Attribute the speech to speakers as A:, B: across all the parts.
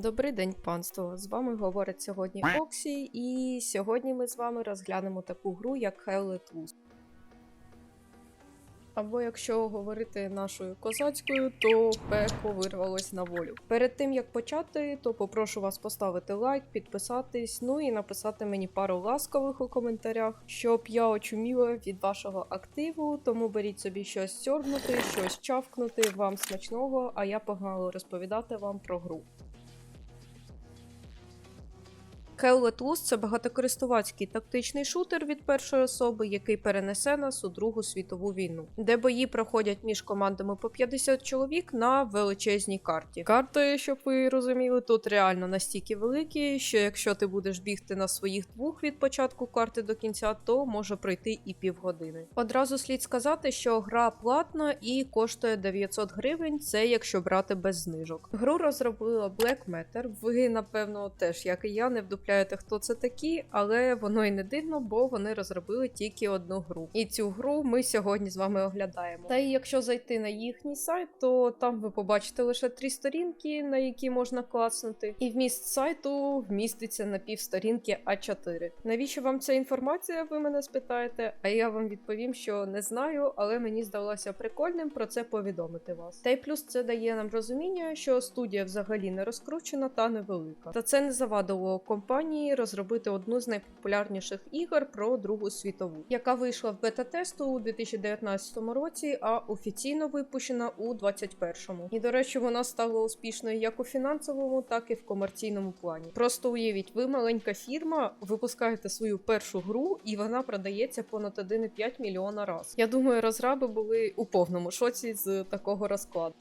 A: Добрий день, панство! З вами говорить сьогодні Оксі, і сьогодні ми з вами розглянемо таку гру, як Hell Loose. Або якщо говорити нашою козацькою, то пекло вирвалось на волю. Перед тим як почати, то попрошу вас поставити лайк, підписатись, ну і написати мені пару ласкових у коментарях, щоб я очуміла від вашого активу. Тому беріть собі щось сьорбнути, щось чавкнути, вам смачного, а я погнала розповідати вам про гру. Hell це багатокористувацький тактичний шутер від першої особи, який перенесе нас у Другу світову війну, де бої проходять між командами по 50 чоловік на величезній карті. Карти, щоб ви розуміли, тут реально настільки великі, що якщо ти будеш бігти на своїх двох від початку карти до кінця, то може пройти і півгодини. Одразу слід сказати, що гра платна і коштує 900 гривень. Це якщо брати без знижок. Гру розробила Black Matter. Ви напевно теж, як і я, не вдупляєте, хто це такі, але воно й не дивно, бо вони розробили тільки одну гру. І цю гру ми сьогодні з вами оглядаємо. Та й якщо зайти на їхній сайт, то там ви побачите лише три сторінки, на які можна класнути. І вміст сайту вміститься на півсторінки А4. Навіщо вам ця інформація? Ви мене спитаєте? А я вам відповім, що не знаю, але мені здалося прикольним про це повідомити вас. Та й плюс це дає нам розуміння, що студія взагалі не розкручена та невелика. Та це не завадило компанії розробити одну з найпопулярніших ігор про Другу світову, яка вийшла в бета-тесту у 2019 році, а офіційно випущена у 2021. І до речі, вона стала успішною як у фінансовому, так і в комерційному плані. Просто уявіть, ви маленька фірма, випускаєте свою першу гру, і вона продається понад 1,5 мільйона раз. Я думаю, розраби були у повному шоці з такого розкладу.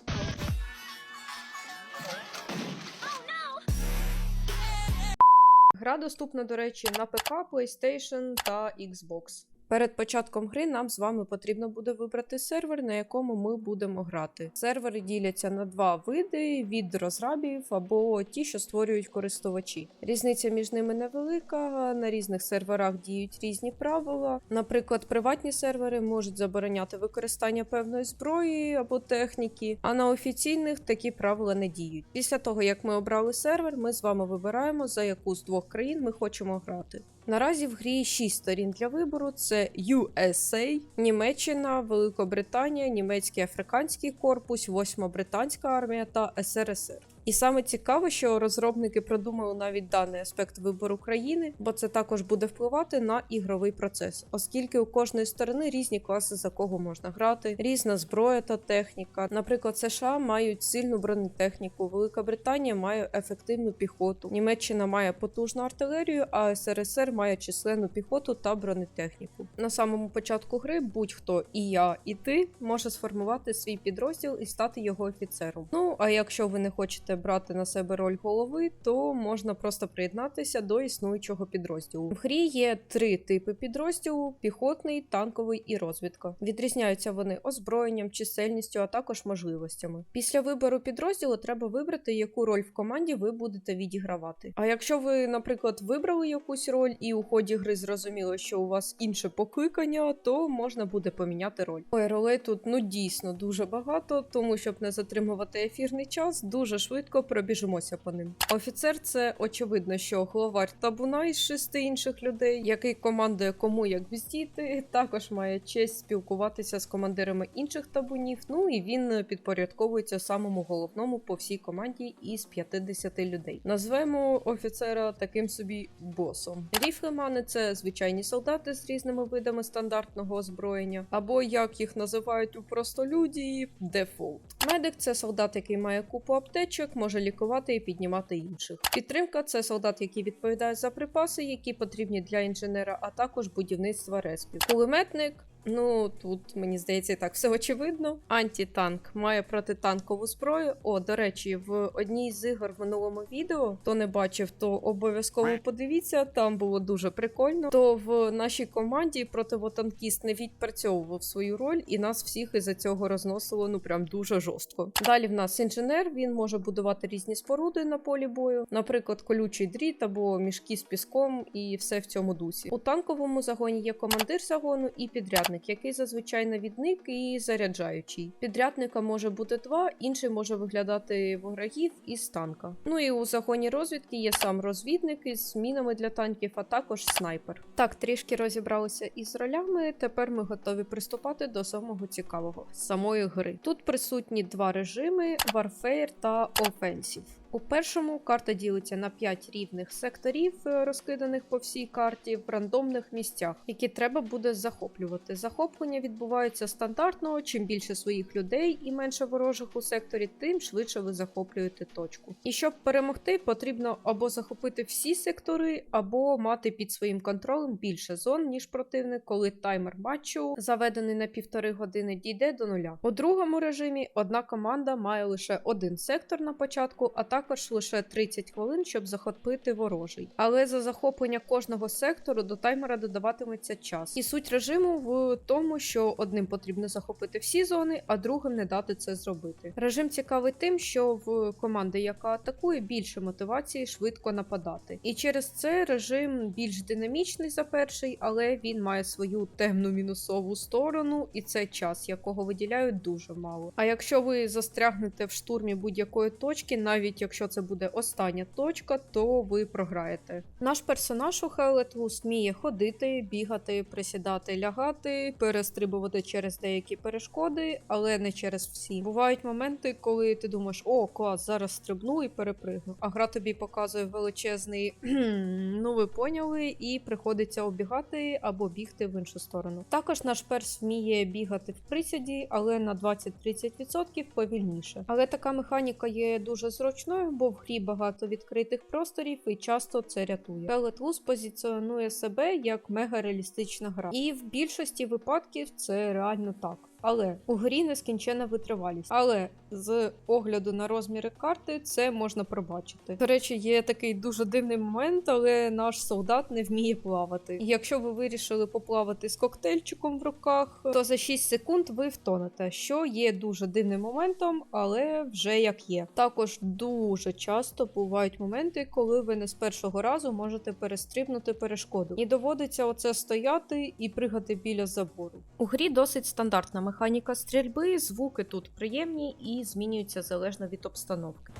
A: Гра доступна, до речі, на ПК, PlayStation та Xbox. Перед початком гри нам з вами потрібно буде вибрати сервер, на якому ми будемо грати. Сервери діляться на два види: від розрабів або ті, що створюють користувачі. Різниця між ними невелика. На різних серверах діють різні правила. Наприклад, приватні сервери можуть забороняти використання певної зброї або техніки, а на офіційних такі правила не діють. Після того як ми обрали сервер, ми з вами вибираємо за яку з двох країн ми хочемо грати. Наразі в грі 6 сторін для вибору: це USA, Німеччина, Великобританія, Німецький африканський корпус, Восьма британська армія та СРСР. І саме цікаво, що розробники продумали навіть даний аспект вибору країни, бо це також буде впливати на ігровий процес, оскільки у кожної сторони різні класи, за кого можна грати, різна зброя та техніка. Наприклад, США мають сильну бронетехніку, Велика Британія має ефективну піхоту, Німеччина має потужну артилерію, а СРСР має численну піхоту та бронетехніку. На самому початку гри будь-хто і я, і ти може сформувати свій підрозділ і стати його офіцером. Ну а якщо ви не хочете брати на себе роль голови, то можна просто приєднатися до існуючого підрозділу. В грі є три типи підрозділу: піхотний, танковий і розвідка. Відрізняються вони озброєнням, чисельністю, а також можливостями. Після вибору підрозділу треба вибрати, яку роль в команді ви будете відігравати. А якщо ви, наприклад, вибрали якусь роль і у ході гри зрозуміло, що у вас інше покликання, то можна буде поміняти роль. Ой, ролей тут ну дійсно дуже багато, тому щоб не затримувати ефірний час, дуже швидко пробіжимося по ним. Офіцер це очевидно, що главар табуна із шести інших людей, який командує кому як вздіти, також має честь спілкуватися з командирами інших табунів. Ну і він підпорядковується самому головному по всій команді із 50 людей. Назвемо офіцера таким собі босом. Ріфлемани це звичайні солдати з різними видами стандартного озброєння, або як їх називають у простолюдії, дефолт. Медик це солдат, який має купу аптечок, може лікувати і піднімати інших. Підтримка це солдат, який відповідає за припаси, які потрібні для інженера, а також будівництва респів. Кулеметник. Ну тут мені здається, і так все очевидно. Антитанк має протитанкову зброю. О, до речі, в одній з ігор в минулому відео, хто не бачив, то обов'язково подивіться. Там було дуже прикольно. То в нашій команді противотанкіст не відпрацьовував свою роль, і нас всіх із-за цього розносило ну прям дуже жорстко. Далі в нас інженер. Він може будувати різні споруди на полі бою, наприклад, колючий дріт або мішки з піском, і все в цьому дусі. У танковому загоні є командир загону і підрядник підрядник, який зазвичай навідник і заряджаючий. Підрядника може бути два, інший може виглядати ворогів із танка. Ну і у загоні розвідки є сам розвідник із мінами для танків, а також снайпер. Так, трішки розібралися із ролями. Тепер ми готові приступати до самого цікавого самої гри. Тут присутні два режими: Warfare та Offensive. У першому карта ділиться на 5 рівних секторів, е, розкиданих по всій карті в рандомних місцях, які треба буде захоплювати. Захоплення відбувається стандартно. Чим більше своїх людей і менше ворожих у секторі, тим швидше ви захоплюєте точку. І щоб перемогти, потрібно або захопити всі сектори, або мати під своїм контролем більше зон, ніж противник, коли таймер матчу, заведений на півтори години, дійде до нуля. У другому режимі одна команда має лише один сектор на початку, а також лише 30 хвилин, щоб захопити ворожий. Але за захоплення кожного сектору до таймера додаватиметься час. І суть режиму в тому, що одним потрібно захопити всі зони, а другим не дати це зробити. Режим цікавий тим, що в команди, яка атакує, більше мотивації швидко нападати. І через це режим більш динамічний за перший, але він має свою темну мінусову сторону, і це час, якого виділяють дуже мало. А якщо ви застрягнете в штурмі будь-якої точки, навіть якщо це буде остання точка, то ви програєте. Наш персонаж у Хелетвус вміє ходити, бігати, присідати, лягати, перестрибувати через деякі перешкоди, але не через всі. Бувають моменти, коли ти думаєш, о, клас, зараз стрибну і перепригну. А гра тобі показує величезний, «Кхм, ну ви поняли, і приходиться обігати або бігти в іншу сторону. Також наш перс вміє бігати в присіді, але на 20-30% повільніше. Але така механіка є дуже зручною, бо в грі багато відкритих просторів і часто це рятує. Pellet Loose позиціонує себе як мега-реалістична гра, і в більшості випадків це реально так. Але у грі нескінчена витривалість. Але з огляду на розміри карти це можна пробачити. До речі, є такий дуже дивний момент, але наш солдат не вміє плавати. І якщо ви вирішили поплавати з коктейльчиком в руках, то за 6 секунд ви втонете, що є дуже дивним моментом, але вже як є. Також дуже часто бувають моменти, коли ви не з першого разу можете перестрибнути перешкоду. І доводиться оце стояти і пригати біля забору. У грі досить стандартна механіка стрільби, звуки тут приємні і змінюються залежно від обстановки.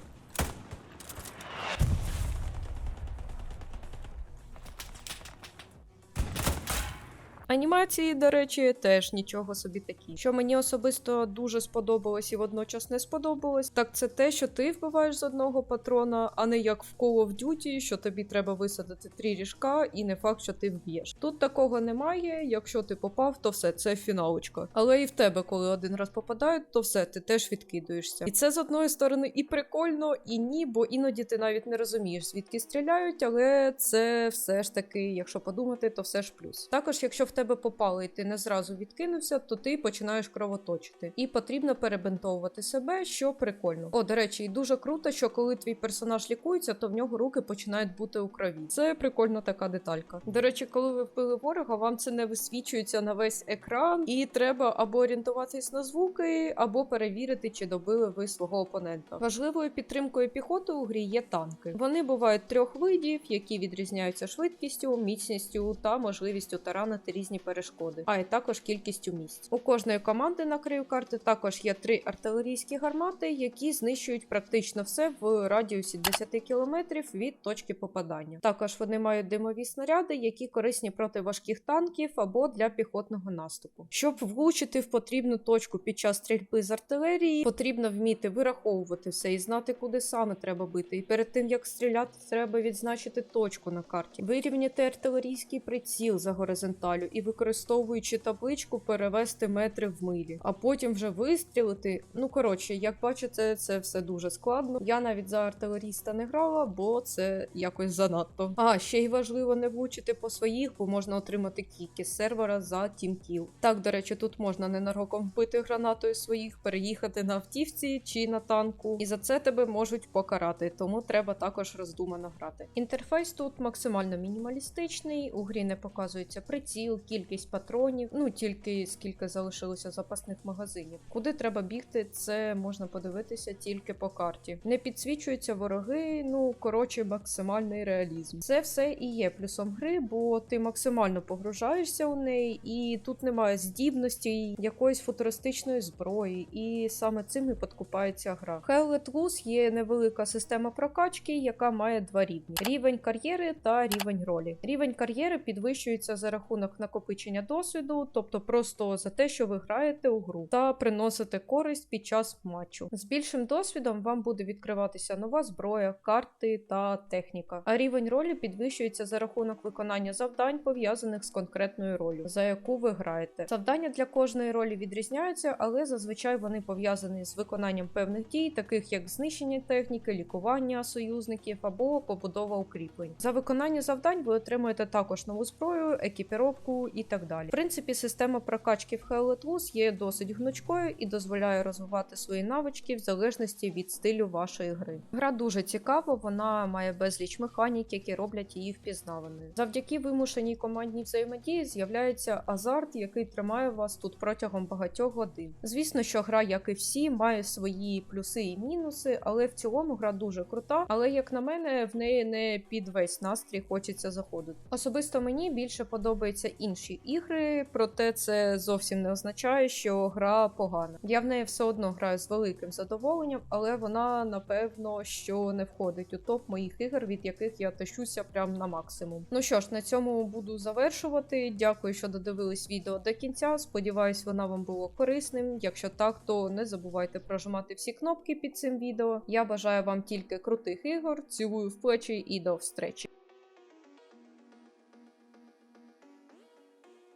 A: Анімації, до речі, теж нічого собі такі. Що мені особисто дуже сподобалось і водночас не сподобалось, так це те, що ти вбиваєш з одного патрона, а не як в Call of Duty, що тобі треба висадити три ріжка, і не факт, що ти вб'єш. Тут такого немає. Якщо ти попав, то все, це фіналочка. Але і в тебе, коли один раз попадають, то все, ти теж відкидуєшся. І це з одної сторони і прикольно, і ні, бо іноді ти навіть не розумієш, звідки стріляють, але це все ж таки, якщо подумати, то все ж плюс. Також, якщо в тебе попало і ти не зразу відкинувся, то ти починаєш кровоточити. І потрібно перебинтовувати себе, що прикольно. О, до речі, і дуже круто, що коли твій персонаж лікується, то в нього руки починають бути у крові. Це прикольна така деталька. До речі, коли ви вбили ворога, вам це не висвічується на весь екран, і треба або орієнтуватись на звуки, або перевірити, чи добили ви свого опонента. Важливою підтримкою піхоти у грі є танки. Вони бувають трьох видів, які відрізняються швидкістю, міцністю та можливістю таранити різні перешкоди, а й також кількістю місць. У кожної команди на краю карти також є три артилерійські гармати, які знищують практично все в радіусі 10 кілометрів від точки попадання. Також вони мають димові снаряди, які корисні проти важких танків або для піхотного наступу. Щоб влучити в потрібну точку під час стрільби з артилерії, потрібно вміти вираховувати все і знати, куди саме треба бити. І перед тим як стріляти, треба відзначити точку на карті, вирівняти артилерійський приціл за горизонталю і використовуючи табличку, перевести метри в милі, а потім вже вистрілити. Ну коротше, як бачите, це все дуже складно. Я навіть за артилеріста не грала, бо це якось занадто. А ще й важливо не влучити по своїх, бо можна отримати кіки з сервера за Kill. Так, до речі, тут можна ненароком вбити гранатою своїх, переїхати на автівці чи на танку, і за це тебе можуть покарати, тому треба також роздумано грати. Інтерфейс тут максимально мінімалістичний, у грі не показується приціл, кількість патронів, ну тільки скільки залишилося запасних магазинів. Куди треба бігти, це можна подивитися тільки по карті. Не підсвічуються вороги, ну коротше, максимальний реалізм. Це все і є плюсом гри, бо ти максимально погружаєшся у неї, і тут немає здібності, якоїсь футуристичної зброї, і саме цим і подкупається гра. Hell Loose є невелика система прокачки, яка має два рівні: рівень кар'єри та рівень ролі. Рівень кар'єри підвищується за рахунок накопичення досвіду, тобто просто за те, що ви граєте у гру та приносите користь під час матчу. З більшим досвідом вам буде відкриватися нова зброя, карти та техніка. А рівень ролі підвищується за рахунок виконання завдань, пов'язаних з конкретною ролью, за яку ви граєте. Завдання для кожної ролі відрізняються, але зазвичай вони пов'язані з виконанням певних дій, таких як знищення техніки, лікування союзників або побудова укріплень. За виконання завдань ви отримуєте також нову зброю, екіпіровку і так далі. В принципі, система прокачки в Hell Let Loose є досить гнучкою і дозволяє розвивати свої навички в залежності від стилю вашої гри. Гра дуже цікава, вона має безліч механік, які роблять її впізнаваною. Завдяки вимушеній командній взаємодії з'являється азарт, який тримає вас тут протягом багатьох годин. Звісно, що гра, як і всі, має свої плюси і мінуси, але в цілому гра дуже крута. Але як на мене, в неї не під весь настрій хочеться заходити. Особисто мені більше подобаються інші ігри, проте це зовсім не означає, що гра погана. Я в неї все одно граю з великим задоволенням, але вона напевно що не входить у топ моїх ігор, від яких я тащуся прям на максимум. Ну що ж, на цьому буду завершувати. Дякую, що додивились відео до кінця. Сподіваюсь, вона вам було корисним. Якщо так, то не забувайте прожимати всі кнопки під цим відео. Я бажаю вам тільки крутих ігор. Цілую в плечі і до встречі.